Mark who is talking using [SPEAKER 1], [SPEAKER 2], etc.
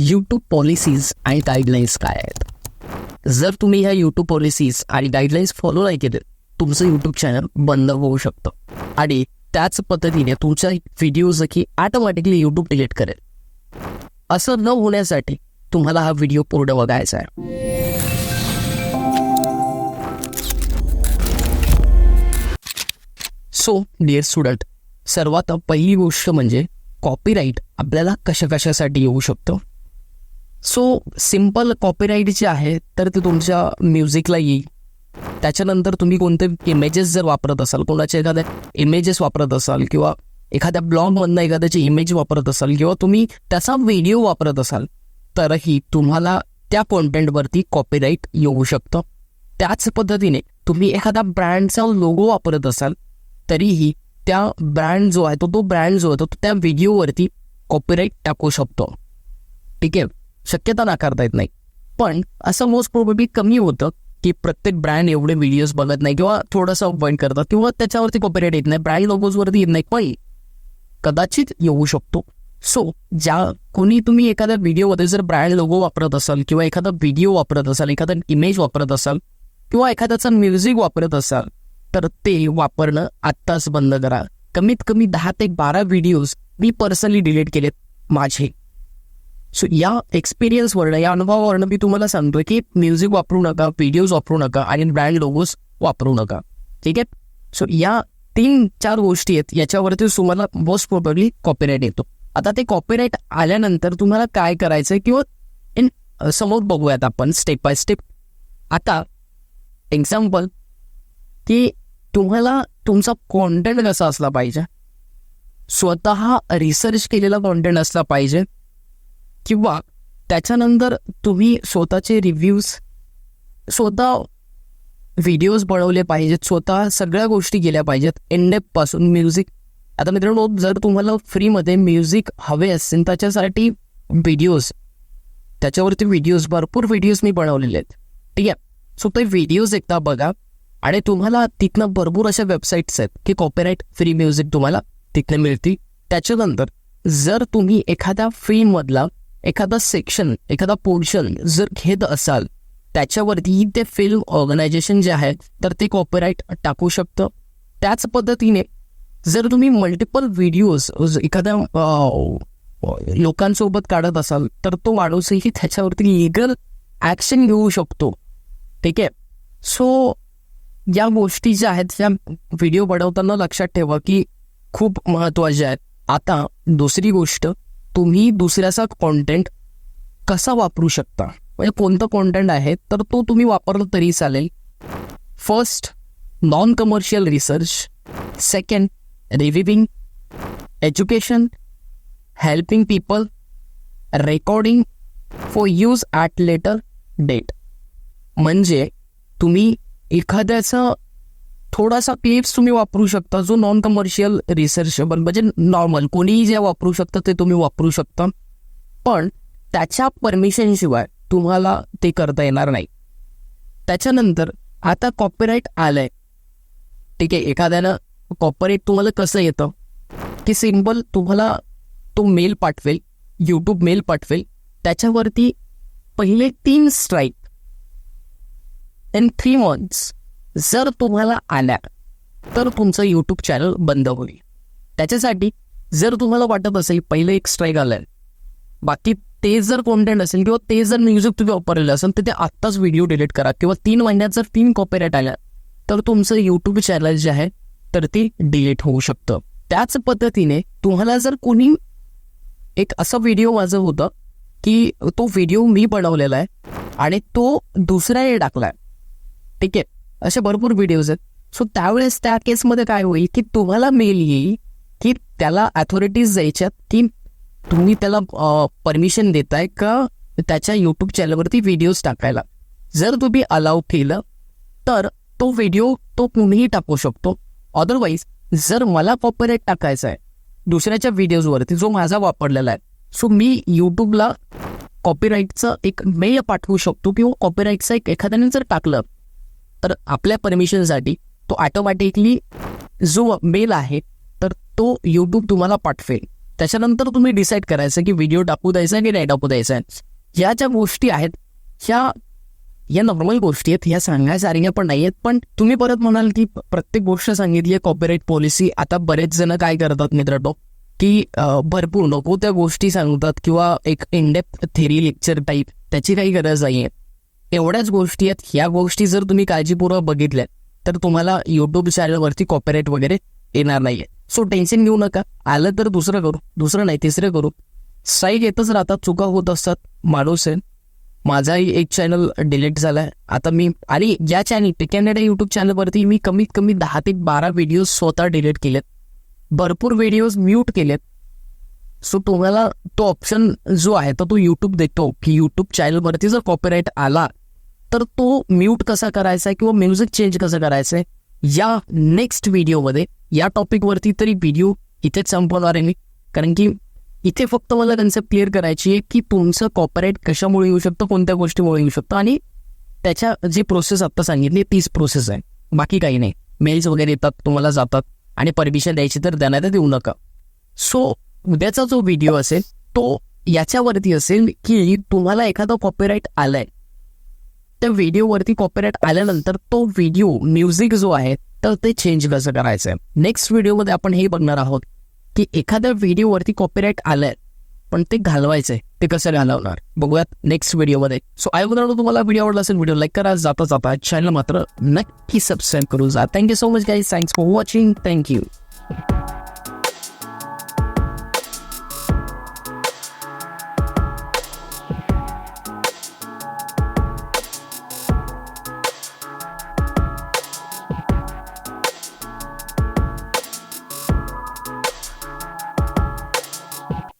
[SPEAKER 1] YouTube policies आणि guidelines काय आहेत? जर तुम्ही ह्या यूट्यूब पॉलिसीज आणि गाईडलाईन्स फॉलो नाही केले तुमचं यूट्यूब चॅनल बंद होऊ शकतं. आणि त्याच पद्धतीने तुमच्या व्हिडिओज की ऑटोमॅटिकली यूट्यूब डिलीट करेल. असं न होण्यासाठी तुम्हाला हा व्हिडिओ पूर्ण बघायचा आहे. सो डिअर स्टुडंट सर्वात पहिली गोष्ट म्हणजे कॉपीराईट आपल्याला कशा कशासाठी येऊ शकतं? सो सिंपल कॉपीराईट जे आहे तर ते तुमच्या म्युझिकला येईल. त्याच्यानंतर तुम्ही कोणते इमेजेस जर वापरत असाल कोणाच्या एखाद्या इमेजेस वापरत असाल किंवा एखाद्या ब्लॉगमधनं एखाद्याची इमेज वापरत असाल किंवा तुम्ही त्याचा व्हिडिओ वापरत असाल तरही तुम्हाला त्या कॉन्टेंटवरती कॉपीराईट येऊ शकतं. त्याच पद्धतीने तुम्ही एखादा ब्रँडचा लोगो वापरत असाल तरीही त्या ब्रँड जो आहे तो तो ब्रँड जो आहे तो त्या व्हिडिओवरती कॉपीराईट टाकू शकतो. ठीक आहे? शक्यता नाकारता येत नाही. पण असं मोस्ट प्रोबेबली कमी होतं की प्रत्येक ब्रँड एवढे व्हिडिओज बघत नाही किंवा थोडंसं अपॉइंट करतात किंवा त्याच्यावरती कॉपरेट येत नाही ब्रँड लोगोजवरती येत नाही. पण कदाचित येऊ शकतो. सो ज्या कोणी तुम्ही एखाद्या व्हिडिओमध्ये जर ब्रँड लोगो वापरत असाल किंवा एखादा व्हिडिओ वापरत असाल एखादा इमेज वापरत असाल किंवा एखाद्याचं म्युझिक वापरत असाल तर ते वापरणं आत्ताच बंद करा. कमीत कमी दहा ते बारा व्हिडिओज मी पर्सनली डिलीट केलेत माझे. सो या एक्सपिरियन्सवरनं या अनुभवावरनं मी तुम्हाला सांगतोय की म्युझिक वापरू नका व्हिडिओज वापरू नका आणि ब्रँड लोगोज वापरू नका. ठीक आहे? सो या तीन चार गोष्टी आहेत याच्यावरती तुम्हाला मोस्ट प्रोबेबली कॉपीराईट येतो. आता ते कॉपीराईट आल्यानंतर तुम्हाला काय करायचं किंवा इन समोर बघूयात आपण स्टेप बाय स्टेप आता एक्झाम्पल की तुम्हाला तुमचा कॉन्टेंट कसा असला पाहिजे? स्वतः रिसर्च केलेला कॉन्टेंट असला पाहिजे. किंवा त्याच्यानंतर तुम्ही स्वतःचे रिव्ह्यूज स्वतः व्हिडिओज बनवले पाहिजेत स्वतः सगळ्या गोष्टी केल्या पाहिजेत. एनडेपपासून म्युझिक आता मित्रांनो जर तुम्हाला फ्रीमध्ये म्युझिक हवे असतील त्याच्यासाठी व्हिडिओज त्याच्यावरती व्हिडिओज भरपूर व्हिडिओज मी बनवलेले आहेत. ठीक आहे? सो ते व्हिडिओज एकदा बघा आणि तुम्हाला तिथनं भरपूर अशा वेबसाईट्स आहेत की कॉपीराईट फ्री म्युझिक तुम्हाला तिथनं मिळतील. त्याच्यानंतर जर तुम्ही एखाद्या फिल्ममधला एखादा सेक्शन एखादा पोर्शन जर घेत असाल त्याच्यावरती ते फिल्म ऑर्गनायझेशन जे आहे तर ते कॉपीराईट टाकू शकतं. त्याच पद्धतीने जर तुम्ही मल्टिपल व्हिडिओज एखाद्या लोकांसोबत काढत असाल तर तो माणूसही त्याच्यावरती लिगल ॲक्शन घेऊ शकतो. ठीक आहे? सो या गोष्टी ज्या आहेत त्या व्हिडिओ बनवताना लक्षात ठेवा की खूप महत्त्वाच्या आहेत. आता दुसरी गोष्ट तुम्ही दुसऱ्याचा कॉन्टेंट कसा वापरू शकता? म्हणजे कोणतं कॉन्टेंट आहे तर तो तुम्ही वापरला तरी चालेल. First non commercial research second reviewing education helping people recording for use at later date म्हणजे तुम्ही एखाद्याचं थोडासा क्लिप्स तुम्ही वापरू शकता. जो नॉन कमर्शियल रिसर्चेबल म्हणजे नॉर्मल कोणीही जे वापरू शकतं ते तुम्ही वापरू शकता. पण त्याच्या परमिशनशिवाय तुम्हाला ते करता येणार नाही. त्याच्यानंतर आता कॉपीराईट आलंय. ठीक आहे एखाद्यानं कॉपीराईट तुम्हाला कसं येतं? की सिंपल तुम्हाला तो मेल पाठवेल यूट्यूब मेल पाठवेल. त्याच्यावरती पहिले तीन स्ट्राईक इन थ्री मंथ्स जर तुम्हाला आल्या तर तुमचं यूट्यूब चॅनल बंद होईल. त्याच्यासाठी जर तुम्हाला वाटत असेल पहिलं एक स्ट्राईक आलाय बाकी ते जर कॉन्टेंट असेल किंवा ते जर म्युझिक तुम्ही वापरलेलं असेल तर ते आत्ताच व्हिडिओ डिलीट करा किंवा तीन महिन्यात जर तीन कॉपीराईट आल्या तर तुमचं यूट्यूब चॅनल जे आहे तर ते डिलीट होऊ शकतं. त्याच पद्धतीने तुम्हाला जर कोणी एक असा व्हिडिओ माझं होतं की तो व्हिडिओ मी बनवलेला आहे आणि तो दुसऱ्याने आहे. ठीक आहे? असे भरपूर व्हिडिओज आहेत. सो त्यावेळेस त्या केसमध्ये काय होईल की तुम्हाला मेल येईल की त्याला अथॉरिटीज द्यायच्यात की तुम्ही त्याला परमिशन देताय का त्याच्या यूट्यूब चॅनलवरती व्हिडिओज टाकायला. जर तुम्ही अलाव केलं तर तो व्हिडिओ तो कुणीही टाकू शकतो. अदरवाईज जर मला कॉपरेट टाकायचा आहे दुसऱ्याच्या व्हिडिओजवरती जो माझा वापरलेला आहे सो मी यूट्यूबला कॉपीराईटचं एक मेल पाठवू शकतो किंवा कॉपीराईटचं एक एखाद्याने जर टाकलं तर आपल्या परमिशनसाठी तो ऑटोमॅटिकली जो मेल आहे तर तो यूट्यूब तुम्हाला पाठवेल. त्याच्यानंतर तुम्ही डिसाईड करायचं की व्हिडिओ टाकू द्यायचा की नाही टाकू द्यायचा आहे. या ज्या गोष्टी आहेत ह्या या नॉर्मल गोष्टी आहेत ह्या सांगायसारख्या पण नाही आहेत पण तुम्ही परत म्हणाल की प्रत्येक गोष्ट सांगितली आहे कॉपीराईट पॉलिसी आता बरेच जण काय करतात मित्रांनो की भरपूर नको त्या गोष्टी सांगतात किंवा एक इनडेप्थ थेरी लेक्चर टाईप त्याची काही गरज नाही आहे एवढ्याच गोष्टी आहेत. ह्या गोष्टी जर तुम्ही काळजीपूर्वक बघितल्या तर तुम्हाला युट्यूब चॅनलवरती कॉपरेट वगैरे येणार नाहीये. सो टेन्शन घेऊ नका. आलं तर दुसरं करू दुसरं नाही तिसरं करू. स्ट्राईक येतच राहतात चुका होत असतात. माणूस आहे. माझाही एक चॅनल डिलीट झालाय. आता मी आणि या चॅनल कॅनेडा युट्यूब चॅनलवरती मी कमीत कमी दहा ते बारा व्हिडिओज स्वतः डिलीट केलेत. भरपूर व्हिडिओज म्यूट केलेत. सो तुम्हाला तो ऑप्शन जो आहे तर तो यूट्यूब देतो. की यूट्यूब चॅनलवरती जर कॉपीराईट आला तर तो म्यूट कसा करायचा आहे किंवा म्युझिक चेंज कसं करायचं आहे या नेक्स्ट व्हिडिओमध्ये या टॉपिकवरती तरी व्हिडिओ इथेच संपवणार आहे मी. कारण की इथे फक्त मला कन्सेप्ट क्लिअर करायची आहे की तुमचं कॉपरेट कशामुळे येऊ शकतं कोणत्या गोष्टीमुळे येऊ शकतं आणि त्याच्या जी प्रोसेस आत्ता सांगितली तीच प्रोसेस आहे. बाकी काही नाही. मेल्स वगैरे येतात तुम्हाला जातात आणि परमिशन द्यायची तर देण्यात देऊ नका. सो उद्याचा जो व्हिडिओ असेल तो याच्यावरती असेल की तुम्हाला एखादा कॉपीराईट आलाय. त्या व्हिडिओवरती कॉपीराईट आल्यानंतर तो व्हिडिओ म्युझिक जो आहे तर ते चेंज कसं करायचं? आहे नेक्स्ट व्हिडिओमध्ये आपण हे बघणार आहोत की एखाद्या व्हिडिओवरती कॉपीराईट आलंय पण ते घालवायचंय ते कसं घालवणार? बघूयात नेक्स्ट व्हिडिओमध्ये. सो आय मित्रांनो तुम्हाला व्हिडिओ आवडला असेल व्हिडिओ लाईक करा जाता जाता चॅनल मात्र नक्की सबस्क्राईब करू जा. Thank you so much guys thanks for watching thank you